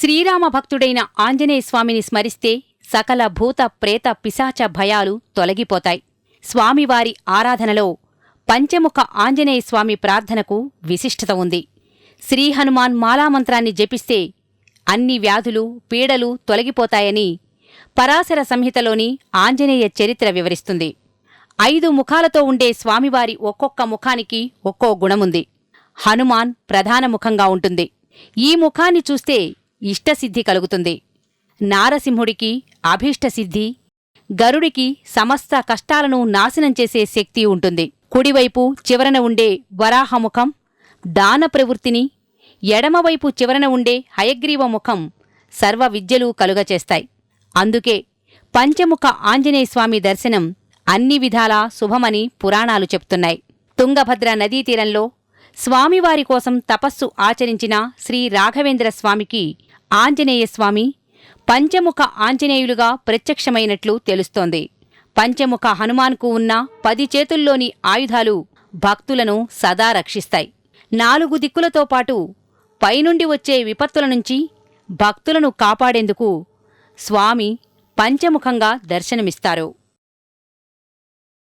శ్రీరామ భక్తుడైన ఆంజనేయ స్వామిని స్మరిస్తే సకల భూత ప్రేత పిశాచ భయాలు తొలగిపోతాయి. స్వామివారి ఆరాధనలో పంచముఖ ఆంజనేయ స్వామి ప్రార్థనకు విశిష్టత ఉంది. శ్రీ హనుమాన్ మాలామంత్రాన్ని జపిస్తే అన్ని వ్యాధులు పీడలు తొలగిపోతాయని పరాశర సంహితలోని ఆంజనేయ చరిత్ర వివరిస్తుంది. ఐదు ముఖాలతో ఉండే స్వామివారి ఒక్కొక్క ముఖానికి ఒక్కో గుణముంది. హనుమాన్ ప్రధాన ముఖంగా ఉంటుంది. ఈ ముఖాన్ని చూస్తే ఇష్టసిద్ధి కలుగుతుంది. నారసింహుడికి అభీష్టసిద్ధి గరుడికి సమస్త కష్టాలను నాశనం చేసే శక్తి ఉంటుంది. కుడివైపు చివరన ఉండే వరాహముఖం దాన ప్రవృత్తిని ఎడమవైపు చివరన ఉండే హయగ్రీవ ముఖం సర్వ విద్యలు కలుగచేస్తాయి. అందుకే పంచముఖ ఆంజనేయస్వామి దర్శనం అన్ని విధాలా శుభమని పురాణాలు చెప్తున్నాయి. తుంగభద్ర నదీ తీరంలో స్వామివారి కోసం తపస్సు ఆచరించిన శ్రీ రాఘవేంద్ర స్వామికి ఆంజనేయ స్వామి పంచముఖ ఆంజనేయులుగా ప్రత్యక్షమైనట్లు తెలుస్తోంది. పంచముఖ హనుమాన్కు ఉన్న పది చేతుల్లోని ఆయుధాలు భక్తులను సదా రక్షిస్తాయి. నాలుగు దిక్కులతో పాటు పైనుండి వచ్చే విపత్తుల నుంచి భక్తులను కాపాడేందుకు స్వామి పంచముఖంగా దర్శనమిస్తారు.